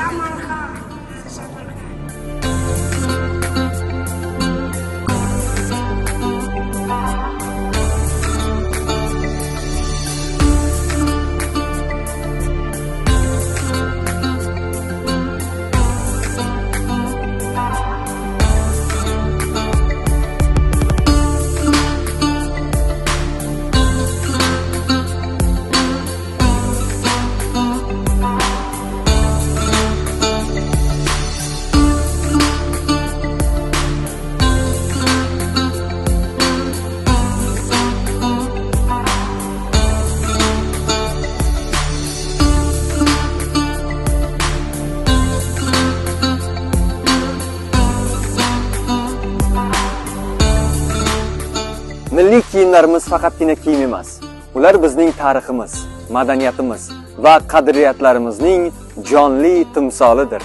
Самарканд. Milliy kiyimlarimiz faqatgina kiyim emas. Ular bizning tariximiz, madaniyatimiz va qadriyatlarimizning jonli timsolidir.